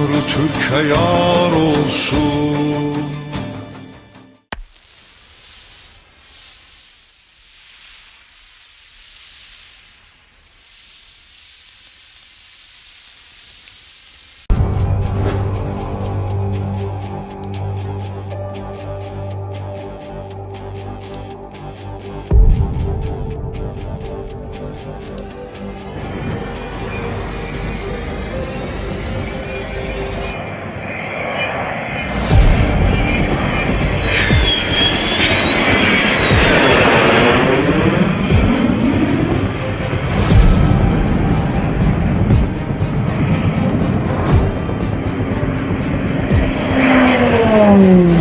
Tanrı Türkiye yar olsun Um,